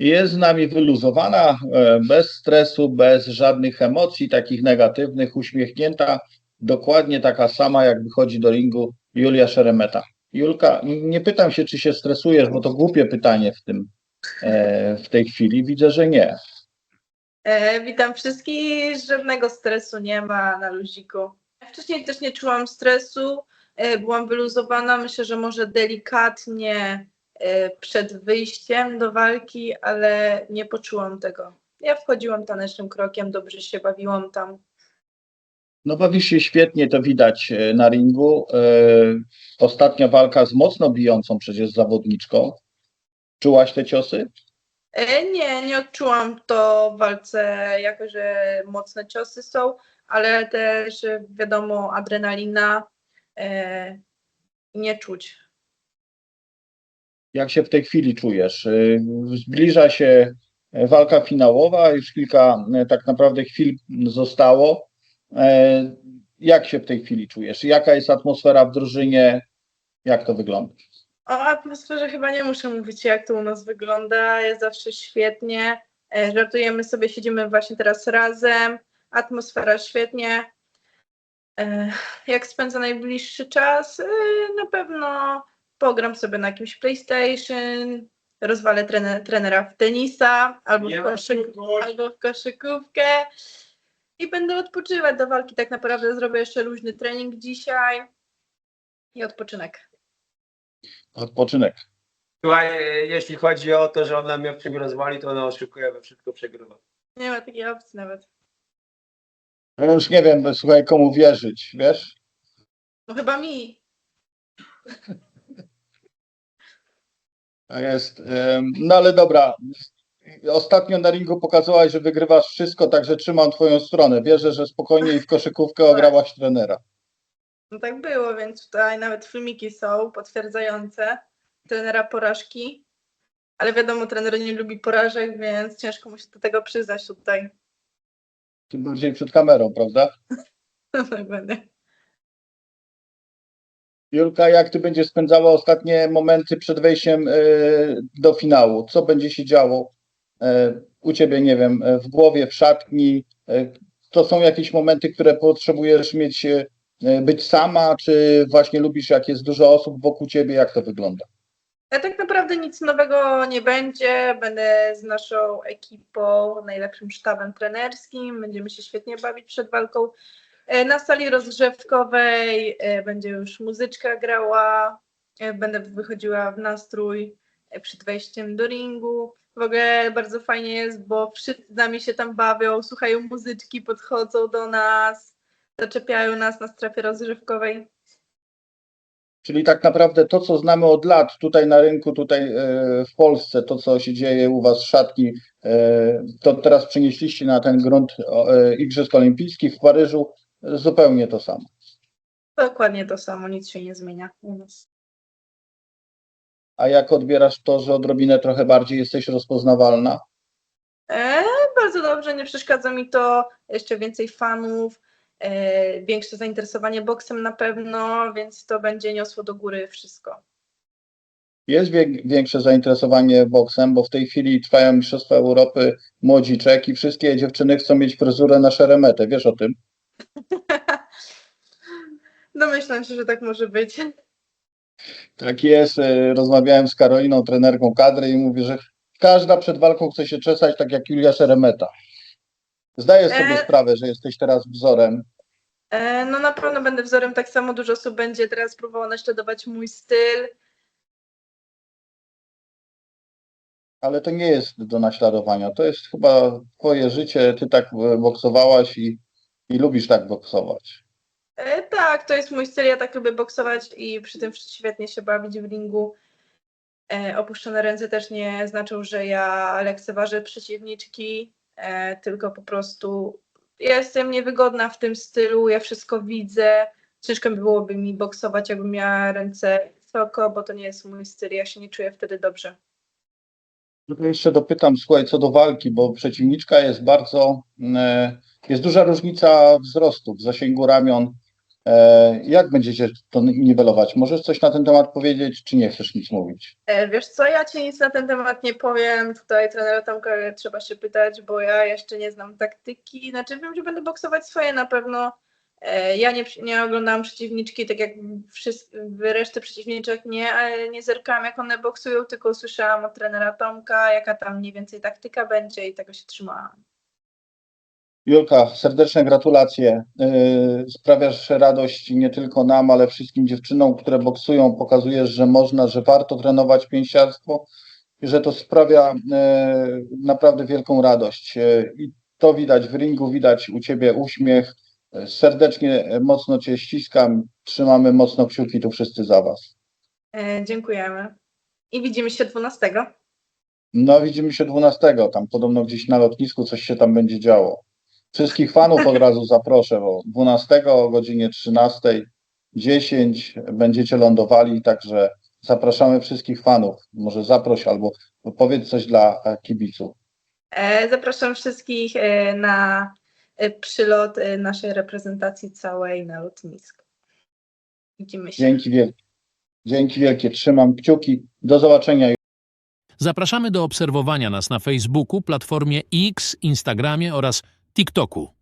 Jest z nami wyluzowana, e, bez stresu, bez żadnych emocji takich negatywnych, uśmiechnięta, dokładnie taka sama, jak wychodzi do ringu Julia Szeremeta. Julka, nie pytam się, czy się stresujesz, bo to głupie pytanie w tym, e, w tej chwili. Widzę, że nie. E, witam wszystkich, żadnego stresu nie ma na luziku. Wcześniej też nie czułam stresu, e, byłam wyluzowana, myślę, że może delikatnie przed wyjściem do walki, ale nie poczułam tego. Ja wchodziłam tanecznym krokiem, dobrze się bawiłam tam. No bawisz się świetnie, to widać e, na ringu. E, Ostatnia walka z mocno bijącą przecież zawodniczką. Czułaś te ciosy? E, Nie, nie odczułam to w walce, jako że mocne ciosy są, ale też wiadomo, adrenalina e, nie czuć. Jak się w tej chwili czujesz? Y, Zbliża się e, walka finałowa, już kilka e, tak naprawdę chwil zostało. E, Jak się w tej chwili czujesz? Jaka jest atmosfera w drużynie? Jak to wygląda? O atmosferze chyba nie muszę mówić, jak to u nas wygląda. Jest zawsze świetnie. Żartujemy sobie, siedzimy właśnie teraz razem. Atmosfera świetnie. Jak spędzę najbliższy czas? Na pewno pogram sobie na jakimś PlayStation, rozwalę trener, trenera w tenisa albo w, koszyk, albo w koszykówkę i będę odpoczywać do walki. Tak naprawdę zrobię jeszcze luźny trening dzisiaj i odpoczynek. Odpoczynek. Słuchaj, jeśli chodzi o to, że ona mnie w czym rozwali, to ona oszukuje, we wszystko przegrywa. Nie ma takiej opcji nawet. Ja już nie wiem, słuchaj, komu wierzyć, wiesz? No chyba mi. To jest. No ale dobra. Ostatnio na ringu pokazałaś, że wygrywasz wszystko, także trzymam twoją stronę. Wierzę, że spokojnie i w koszykówkę ograłaś trenera. No tak było, więc tutaj nawet filmiki są potwierdzające trenera porażki. Ale wiadomo, trener nie lubi porażek, więc ciężko mu się do tego przyznać tutaj. Tym bardziej przed kamerą, prawda? Tak będę. Julka, jak ty będziesz spędzała ostatnie momenty przed wejściem e, do finału? Co będzie się działo e, u ciebie, nie wiem, w głowie, w szatni? E, To są jakieś momenty, które potrzebujesz mieć, być sama, czy właśnie lubisz, jak jest dużo osób wokół ciebie? Jak to wygląda? Ale tak naprawdę nic nowego nie będzie. Będę z naszą ekipą, najlepszym sztabem trenerskim. Będziemy się świetnie bawić przed walką. E, Na sali rozgrzewkowej e, będzie już muzyczka grała. e, Będę wychodziła w nastrój przed wejściem do ringu. W ogóle bardzo fajnie jest, bo wszyscy z nami się tam bawią, słuchają muzyczki, podchodzą do nas, zaczepiają nas na strefie rozgrzewkowej. Czyli tak naprawdę to, co znamy od lat tutaj na rynku, tutaj w Polsce, to co się dzieje u Was e, to teraz przenieśliście na ten grunt Igrzysk Olimpijskich w Paryżu, zupełnie to samo. Dokładnie to samo, nic się nie zmienia u nas. A jak odbierasz to, że odrobinę trochę bardziej jesteś rozpoznawalna? E, bardzo dobrze, nie przeszkadza mi to. Jeszcze więcej fanów, e, większe zainteresowanie boksem na pewno, więc to będzie niosło do góry wszystko. Jest większe zainteresowanie boksem, bo w tej chwili trwają Mistrzostwa Europy młodziczek i wszystkie dziewczyny chcą mieć fryzurę na szeremetę. Wiesz o tym? Domyślam się, że tak może być. Tak jest. e, Rozmawiałem z Karoliną, trenerką kadry i mówi, że każda przed walką chce się czesać tak jak Julia Szeremeta. Zdaję sobie E. sprawę, że jesteś teraz wzorem. E, no na pewno będę wzorem, tak samo dużo osób będzie teraz próbowało naśladować mój styl. Ale to nie jest do naśladowania. To jest chyba twoje życie. Ty tak e, boksowałaś i, i lubisz tak boksować. E, tak, to jest mój styl, ja tak lubię boksować i przy tym świetnie się bawić w ringu. E, opuszczone ręce też nie znaczą, że ja lekceważę przeciwniczki, e, tylko po prostu jestem niewygodna w tym stylu, ja wszystko widzę. Ciężko by byłoby mi boksować, jakbym miała ręce wysoko, bo to nie jest mój styl, ja się nie czuję wtedy dobrze. Tylko jeszcze dopytam, słuchaj, co do walki, bo przeciwniczka jest bardzo, e, jest duża różnica wzrostu, w zasięgu ramion. E, Jak będziecie to niwelować? Możesz coś na ten temat powiedzieć, czy nie chcesz nic mówić? E, Wiesz co, ja ci nic na ten temat nie powiem. Tutaj trenera Tomka trzeba się pytać, bo ja jeszcze nie znam taktyki. Znaczy wiem, że będę boksować swoje na pewno. E, Ja nie, nie oglądałam przeciwniczki, tak jak wszyscy, reszty przeciwniczek nie, ale nie zerkałam jak one boksują, tylko słyszałam od trenera Tomka, jaka tam mniej więcej taktyka będzie i tego się trzymałam. Julka, serdeczne gratulacje. Yy, Sprawiasz radość nie tylko nam, ale wszystkim dziewczynom, które boksują. Pokazujesz, że można, że warto trenować pięściarstwo i że to sprawia yy, naprawdę wielką radość. I to widać w ringu, widać u Ciebie uśmiech. Serdecznie, yy, mocno Cię ściskam. Trzymamy mocno kciuki tu wszyscy za Was. E, Dziękujemy. I widzimy się 12. No, widzimy się 12. Tam podobno gdzieś na lotnisku coś się tam będzie działo. Wszystkich fanów od razu zaproszę, bo 12 o godzinie 13.10 będziecie lądowali, także zapraszamy wszystkich fanów. Może zaproś albo powiedz coś dla e, kibiców. E, Zapraszam wszystkich e, na e, przylot e, naszej reprezentacji całej na lotnisko. Widzimy się. Dzięki wielkie. Dzięki wielkie. Trzymam kciuki. Do zobaczenia. Zapraszamy do obserwowania nas na Facebooku, platformie X, Instagramie oraz TikToku.